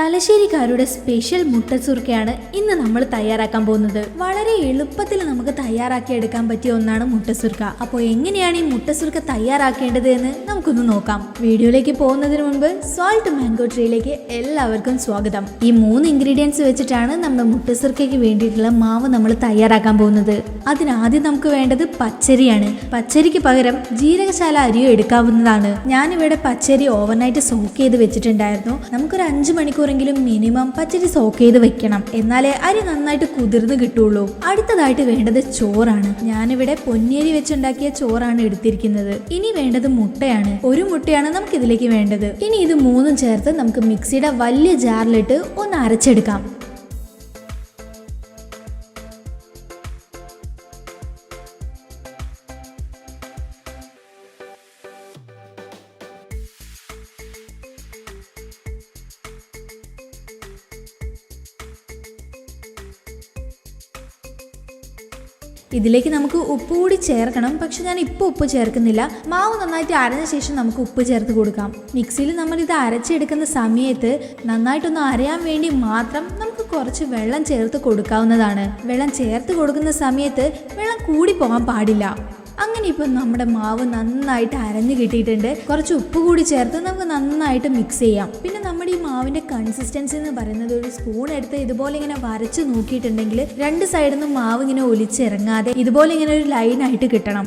തലശ്ശേരിക്കാരുടെ special മുട്ട മുട്ടസുർക്കയാണ് ഇന്ന് നമ്മൾ തയ്യാറാക്കാൻ പോകുന്നത്. വളരെ എളുപ്പത്തിൽ നമുക്ക് തയ്യാറാക്കി എടുക്കാൻ പറ്റിയ ഒന്നാണ് മുട്ട ചുർക്ക അപ്പോൾ എങ്ങനെയാണ് ഈ മുട്ട ചുർക്ക തയ്യാറാക്കേണ്ടത് എന്ന് നമുക്കൊന്ന് നോക്കാം. വീഡിയോയിലേക്ക് പോകുന്നതിന് മുൻപ് സോൾട്ട് മാംഗോ ട്രീയിലേക്ക് എല്ലാവർക്കും സ്വാഗതം. ഈ മൂന്ന് ഇൻഗ്രീഡിയൻസ് വെച്ചിട്ടാണ് നമ്മുടെ മുട്ട ചുർക്കയ്ക്ക് വേണ്ടിയിട്ടുള്ള മാവ് നമ്മൾ തയ്യാറാക്കാൻ പോകുന്നത്. അതിനാദ്യം നമുക്ക് വേണ്ടത് പച്ചരിയാണ്. പച്ചരിക്ക് പകരം ജീരകശാല അരിയോ എടുക്കാവുന്നതാണ്. ഞാനിവിടെ പച്ചരി ഓവർനൈറ്റ് സോക്ക് ചെയ്ത് വെച്ചിട്ടുണ്ടായിരുന്നു. നമുക്കൊരു അഞ്ച് മണിക്കൂറെങ്കിലും മിനിമം പച്ചരി സോക്ക് ചെയ്ത് വെക്കണം. എന്നാലേ അരി നന്നായിട്ട് കുതിർന്ന് കിട്ടുള്ളൂ. അടുത്തതായിട്ട് വേണ്ടത് ചോറാണ്. ഞാനിവിടെ പൊന്നിയരി വെച്ചുണ്ടാക്കിയ ചോറാണ് എടുത്തിരിക്കുന്നത്. ഇനി വേണ്ടത് മുട്ടയാണ്. ഒരു മുട്ടയാണ് നമുക്ക് ഇതിലേക്ക് വേണ്ടത്. ഇനി ഇത് മൂന്നും ചേർത്ത് നമുക്ക് മിക്സിയുടെ വലിയ ജാറിലിട്ട് ഒന്ന് അരച്ചെടുക്കാം. ഇതിലേക്ക് നമുക്ക് ഉപ്പ് കൂടി ചേർക്കണം. പക്ഷെ ഞാൻ ഇപ്പോൾ ഉപ്പ് ചേർക്കുന്നില്ല. മാവ് നന്നായിട്ട് അരഞ്ഞ ശേഷം നമുക്ക് ഉപ്പ് ചേർത്ത് കൊടുക്കാം. മിക്സിയിൽ നമ്മൾ ഇത് അരച്ചെടുക്കുന്ന സമയത്ത് നന്നായിട്ടൊന്ന് അരയാൻ വേണ്ടി മാത്രം നമുക്ക് കുറച്ച് വെള്ളം ചേർത്ത് കൊടുക്കാവുന്നതാണ്. വെള്ളം ചേർത്ത് കൊടുക്കുന്ന സമയത്ത് വെള്ളം കൂടി പോകാൻ പാടില്ല. അങ്ങനെ ഇപ്പം നമ്മുടെ മാവ് നന്നായിട്ട് അരഞ്ഞു കിട്ടിയിട്ടുണ്ട്. കുറച്ച് ഉപ്പ് കൂടി ചേർത്ത് നമുക്ക് നന്നായിട്ട് മിക്സ് ചെയ്യാം. പിന്നെ നമ്മുടെ ഈ മാവിന്റെ കൺസിസ്റ്റൻസി എന്ന് പറയുന്നത് ഒരു സ്പൂൺ എടുത്ത് ഇതുപോലെ ഇങ്ങനെ വരച്ച് നോക്കിയിട്ടുണ്ടെങ്കിൽ രണ്ട് സൈഡിൽ നിന്നും മാവ് ഇങ്ങനെ ഒലിച്ചിറങ്ങാതെ ഇതുപോലെ ഇങ്ങനെ ഒരു ലൈൻ ആയിട്ട് കിട്ടണം.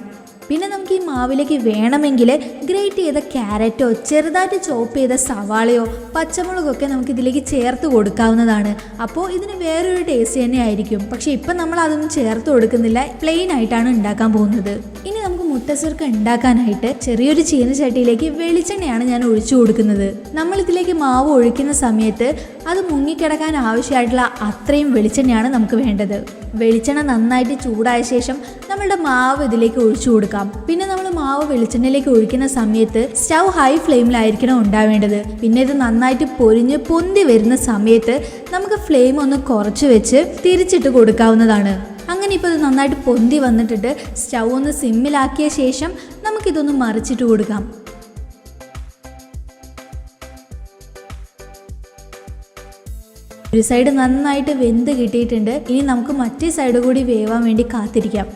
പിന്നെ നമുക്ക് ഈ മാവിലേക്ക് വേണമെങ്കിൽ ഗ്രേറ്റ് ചെയ്ത ക്യാരറ്റോ ചെറുതായിട്ട് ചോപ്പ് ചെയ്ത സവാളയോ പച്ചമുളകൊക്കെ നമുക്ക് ഇതിലേക്ക് ചേർത്ത് കൊടുക്കാവുന്നതാണ്. അപ്പോൾ ഇതിന് വേറൊരു ടേസ്റ്റ് തന്നെ ആയിരിക്കും. പക്ഷെ ഇപ്പം നമ്മൾ അതൊന്നും ചേർത്ത് കൊടുക്കുന്നില്ല പ്ലെയിൻ ആയിട്ടാണ് ഉണ്ടാക്കാൻ പോകുന്നത്. ഇനി നമുക്ക് മുട്ടസുർക്ക ഉണ്ടാക്കാനായിട്ട് ചെറിയൊരു ചീനച്ചട്ടിയിലേക്ക് വെളിച്ചെണ്ണയാണ് ഞാൻ ഒഴിച്ചു കൊടുക്കുന്നത്. നമ്മൾ ഇതിലേക്ക് മാവ് ഒഴിക്കുന്ന സമയത്ത് അത് മുങ്ങിക്കിടക്കാൻ ആവശ്യമായിട്ടുള്ള അത്രയും വെളിച്ചെണ്ണയാണ് നമുക്ക് വേണ്ടത്. വെളിച്ചെണ്ണ നന്നായിട്ട് ചൂടായ ശേഷം നമ്മളുടെ മാവ് ഇതിലേക്ക് ഒഴിച്ചു കൊടുക്കാം. പിന്നെ നമ്മൾ മാവ് വെളിച്ചെണ്ണയിലേക്ക് ഒഴിക്കുന്ന സമയത്ത് സ്റ്റൗ ഹൈ ഫ്ലെയിമിലായിരിക്കണം ഉണ്ടാവേണ്ടത്. പിന്നെ ഇത് നന്നായിട്ട് പൊരിഞ്ഞ് പൊന്തി വരുന്ന സമയത്ത് നമുക്ക് ഫ്ലെയിം ഒന്ന് കുറച്ച് വെച്ച് തിരിച്ചിട്ട് കൊടുക്കാവുന്നതാണ്. അങ്ങനെ ഇപ്പോൾ ഇത് നന്നായിട്ട് പൊന്തി വന്നിട്ടുണ്ട്. സ്റ്റൗ ഒന്ന് സിമ്മിലാക്കിയ ശേഷം നമുക്കിതൊന്ന് മറിച്ചിട്ട് കൊടുക്കാം. ഒരു സൈഡ് നന്നായിട്ട് വെന്ത് കിട്ടിയിട്ടുണ്ട്. ഇനി നമുക്ക് മറ്റേ സൈഡ് കൂടി വേവാൻ വേണ്ടി കാത്തിരിക്കാം.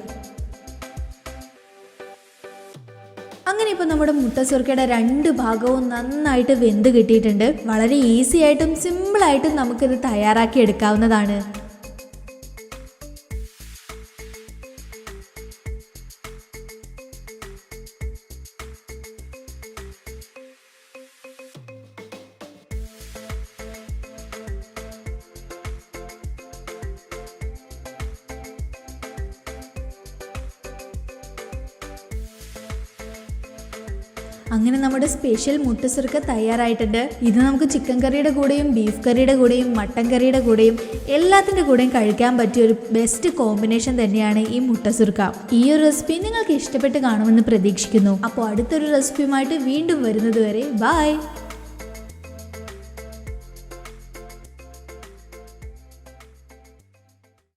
അങ്ങനെ ഇപ്പോൾ നമ്മുടെ മുട്ട സുർക്കയുടെ രണ്ട് ഭാഗവും നന്നായിട്ട് വെന്ത് കിട്ടിയിട്ടുണ്ട്. വളരെ ഈസി ആയിട്ടും സിമ്പിളായിട്ടും നമുക്കിത് തയ്യാറാക്കി എടുക്കാവുന്നതാണ്. അങ്ങനെ നമ്മുടെ സ്പെഷ്യൽ മുട്ടസുറുക്ക തയ്യാറായിട്ടുണ്ട്. ഇത് നമുക്ക് ചിക്കൻ കറിയുടെ കൂടെയും ബീഫ് കറിയുടെ കൂടെയും മട്ടൻ കറിയുടെ കൂടെയും എല്ലാത്തിന്റെ കൂടെയും കഴിക്കാൻ പറ്റിയ ഒരു ബെസ്റ്റ് കോമ്പിനേഷൻ തന്നെയാണ് ഈ മുട്ടസുറുക്ക. ഈ ഒരു റെസിപ്പി നിങ്ങൾക്ക് ഇഷ്ടപ്പെട്ട് കാണുമെന്ന് പ്രതീക്ഷിക്കുന്നു. അപ്പോൾ അടുത്തൊരു റെസിപ്പിയുമായിട്ട് വീണ്ടും വരുന്നത് വരെ ബായ്